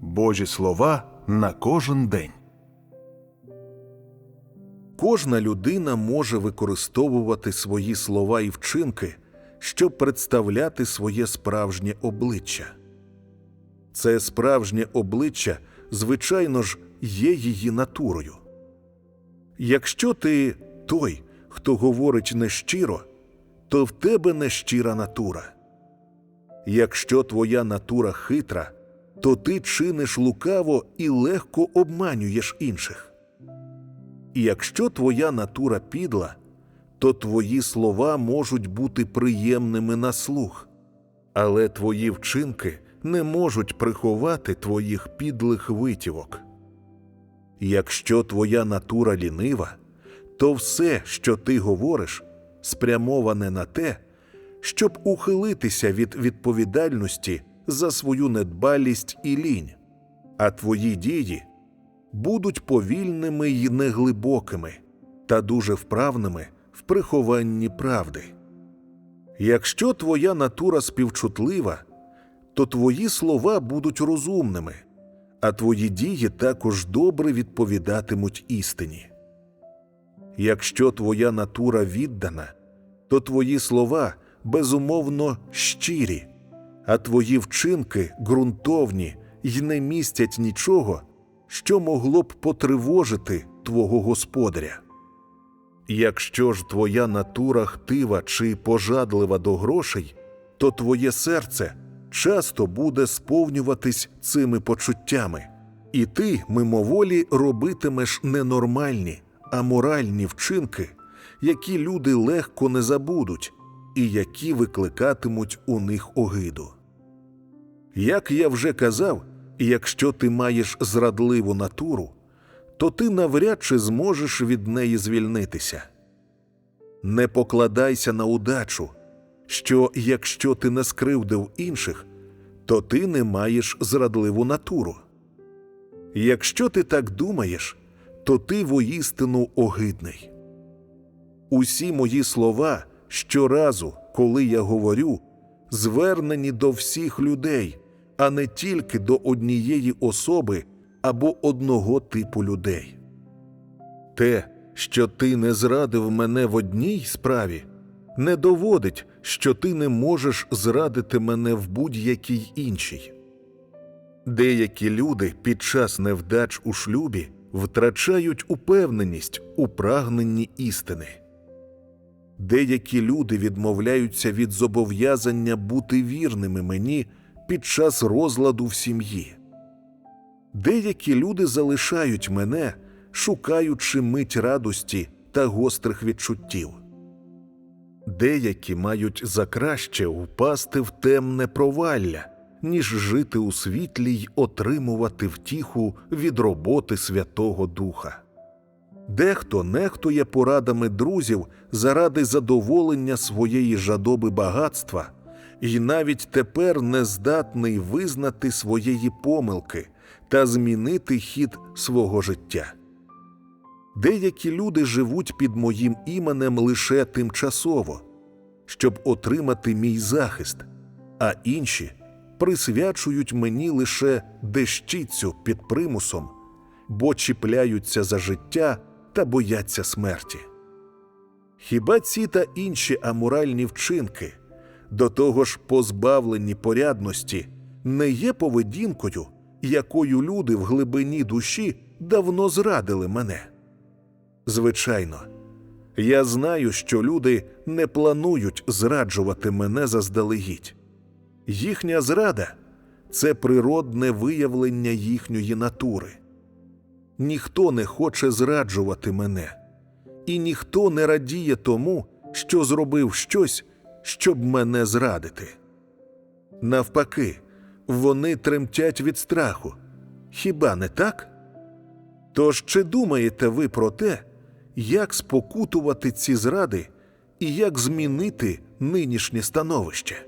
Божі слова на кожен день. Кожна людина може використовувати свої слова і вчинки, щоб представляти своє справжнє обличчя. Це справжнє обличчя, звичайно ж, є її натурою. Якщо ти той, хто говорить нещиро, то в тебе нещира натура. Якщо твоя натура хитра, то ти чиниш лукаво і легко обманюєш інших. І якщо твоя натура підла, то твої слова можуть бути приємними на слух, але твої вчинки не можуть приховати твоїх підлих витівок. Якщо твоя натура лінива, то все, що ти говориш, спрямоване на те, щоб ухилитися від відповідальності за свою недбалість і лінь, а твої дії будуть повільними й неглибокими та дуже вправними в прихованні правди. Якщо твоя натура співчутлива, то твої слова будуть розумними, а твої дії також добре відповідатимуть істині. Якщо твоя натура віддана, то твої слова безумовно щирі, а твої вчинки ґрунтовні й не містять нічого, що могло б потривожити твого господаря. Якщо ж твоя натура хтива чи пожадлива до грошей, то твоє серце часто буде сповнюватись цими почуттями, і ти мимоволі робитимеш ненормальні, аморальні вчинки, які люди легко не забудуть, і які викликатимуть у них огиду. Як я вже казав, якщо ти маєш зрадливу натуру, то ти навряд чи зможеш від неї звільнитися. Не покладайся на удачу, що якщо ти не скривдив інших, то ти не маєш зрадливу натуру. Якщо ти так думаєш, то ти воістину огидний. Усі мої слова щоразу, коли я говорю, звернені до всіх людей, а не тільки до однієї особи або одного типу людей. Те, що ти не зрадив мене в одній справі, не доводить, що ти не можеш зрадити мене в будь-якій іншій. Деякі люди під час невдач у шлюбі втрачають упевненість у прагненні істини. Деякі люди відмовляються від зобов'язання бути вірними мені під час розладу в сім'ї. Деякі люди залишають мене, шукаючи мить радості та гострих відчуттів. Деякі мають за краще впасти в темне провалля, ніж жити у світлі й отримувати втіху від роботи Святого Духа. Дехто нехтує порадами друзів заради задоволення своєї жадоби багатства, і навіть тепер не здатний визнати своєї помилки та змінити хід свого життя. Деякі люди живуть під моїм іменем лише тимчасово, щоб отримати мій захист, а інші присвячують мені лише дещицю під примусом, бо чіпляються за життя та бояться смерті. Хіба ці та інші аморальні вчинки, до того ж позбавлені порядності, не є поведінкою, якою люди в глибині душі давно зрадили мене? Звичайно, я знаю, що люди не планують зраджувати мене заздалегідь. Їхня зрада це природне виявлення їхньої натури. Ніхто не хоче зраджувати мене, і ніхто не радіє тому, що зробив щось, щоб мене зрадити. Навпаки, вони тремтять від страху. Хіба не так? Тож чи думаєте ви про те, як спокутувати ці зради і як змінити нинішнє становище?